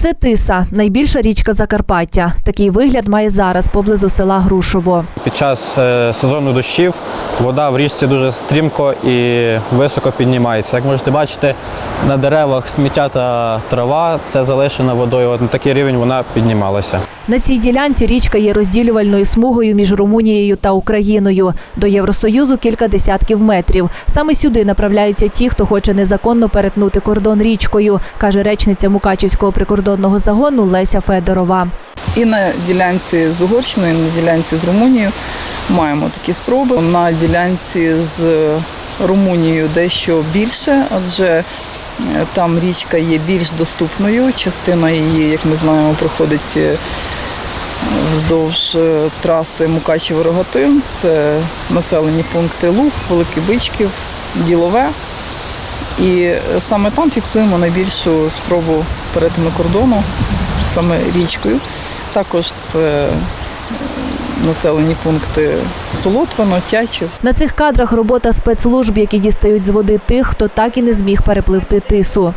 Це Тиса, найбільша річка Закарпаття. Такий вигляд має зараз поблизу села Грушово. Під час е, сезону дощів вода в річці дуже стрімко і високо піднімається. Як можете бачити, на деревах сміття та трава це залишена водою. От на такий рівень вона піднімалася. На цій ділянці річка є розділювальною смугою між Румунією та Україною. До Євросоюзу кілька десятків метрів. Саме сюди направляються ті, хто хоче незаконно перетнути кордон річкою, каже речниця Мукачівського прикордонного загону Леся Федорова. І на ділянці з Угорщиною, і на ділянці з Румунією маємо такі спроби. На ділянці з Румунією дещо більше, адже е, там річка є більш доступною. Частина її, як ми знаємо, проходить е, вздовж е, траси Мукачево-Рогатин. Це населені пункти Луг, Великий Бичків, Ділове. І саме там фіксуємо найбільшу спробу перетину кордону, саме річкою. Також це е, населені пункти Солотвино, Тячів. На цих кадрах робота спецслужб, які дістають з води тих, хто так і не зміг перепливти тису.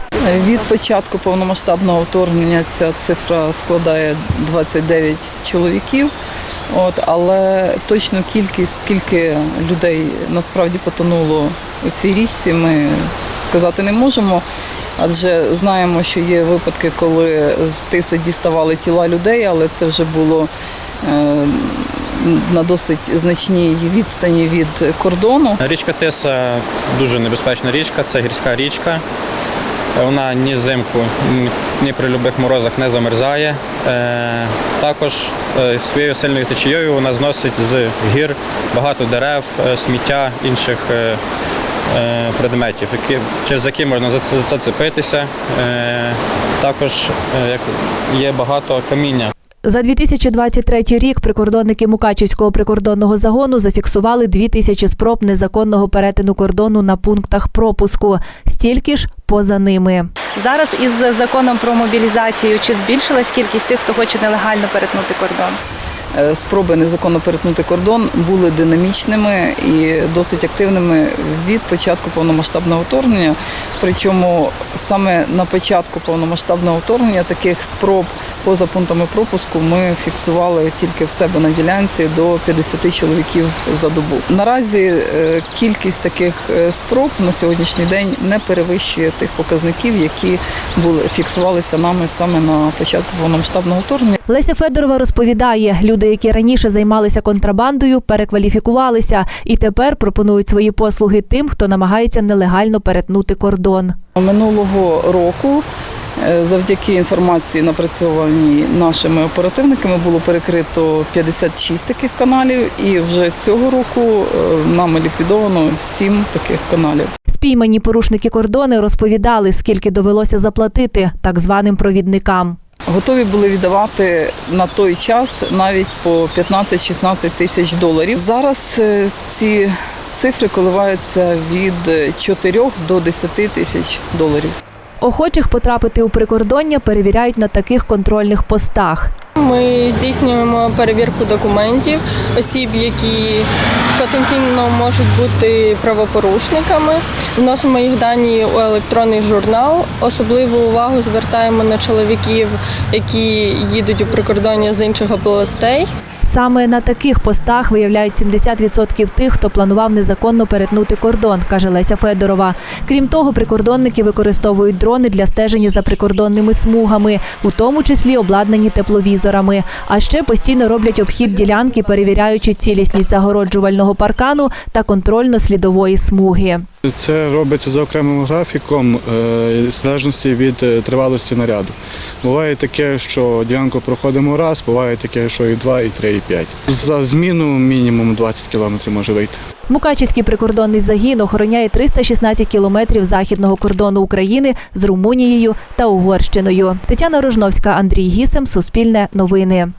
Від початку повномасштабного вторгнення ця цифра складає 29 чоловіків. От, але точну кількість, скільки людей насправді потонуло у цій річці, ми сказати не можемо. Адже знаємо, що є випадки, коли з тиси діставали тіла людей, але це вже було е, на досить значній відстані від кордону. Річка Тиса дуже небезпечна річка, це гірська річка. Вона ні взимку, ні- при любих морозах не замерзає. Е, також е, своєю сильною течією вона зносить з гір багато дерев, е, сміття, інших предметів, які, через які можна зацепитися. Е, також е, як є багато каміння. За 2023 рік прикордонники Мукачівського прикордонного загону зафіксували 2 тисячі спроб незаконного перетину кордону на пунктах пропуску. Стільки ж поза ними. Зараз із законом про мобілізацію чи збільшилась кількість тих, хто хоче нелегально перетнути кордон? Е, Спроби незаконно перетнути кордон були динамічними і досить активними від початку повномасштабного вторгнення. Причому саме на початку повномасштабного вторгнення таких спроб поза пунктами пропуску ми фіксували тільки в себе на ділянці до 50 чоловіків за добу. Наразі е, кількість таких е, спроб на сьогоднішній день не перевищує тих показників, які були фіксувалися нами саме на початку повномасштабного вторгнення. Леся Федорова розповідає, люди, які раніше займалися контрабандою, перекваліфікувалися і тепер пропонують свої послуги тим, хто намагається нелегально перетнути кордон. Минулого року, е, завдяки інформації, напрацьованій нашими оперативниками, було перекрито 56 таких каналів, і вже цього року е, нами ліквідовано 7 таких каналів. Спіймані порушники кордони розповідали, скільки довелося заплатити так званим провідникам. Готові були віддавати на той час навіть по 15-16 тисяч доларів. Зараз е, ці цифри коливаються від 4 до 10 тисяч доларів. Охочих потрапити у прикордоння перевіряють на таких контрольних постах. Ми здійснюємо перевірку документів осіб, які потенційно можуть бути правопорушниками. Вносимо їх дані у електронний журнал. Особливу увагу звертаємо на чоловіків, які їдуть у прикордоння з інших областей. Саме на таких постах виявляють 70% тих, хто планував незаконно перетнути кордон, каже Леся Федорова. Крім того, прикордонники використовують дрони для стеження за прикордонними смугами, у тому числі обладнані тепловізорами. А ще постійно роблять обхід ділянки, перевіряючи цілісність загороджувального паркану та контрольно-слідової смуги. Це робиться за окремим графіком, е, в залежності від е, тривалості наряду. Буває таке, що ділянку проходимо раз, буває таке, що і два, і три, і п'ять. За зміну мінімум 20 кілометрів може вийти. Мукачівський прикордонний загін охороняє 316 кілометрів західного кордону України з Румунією та Угорщиною. Тетяна Рожновська, Андрій Гісем, Суспільне новини.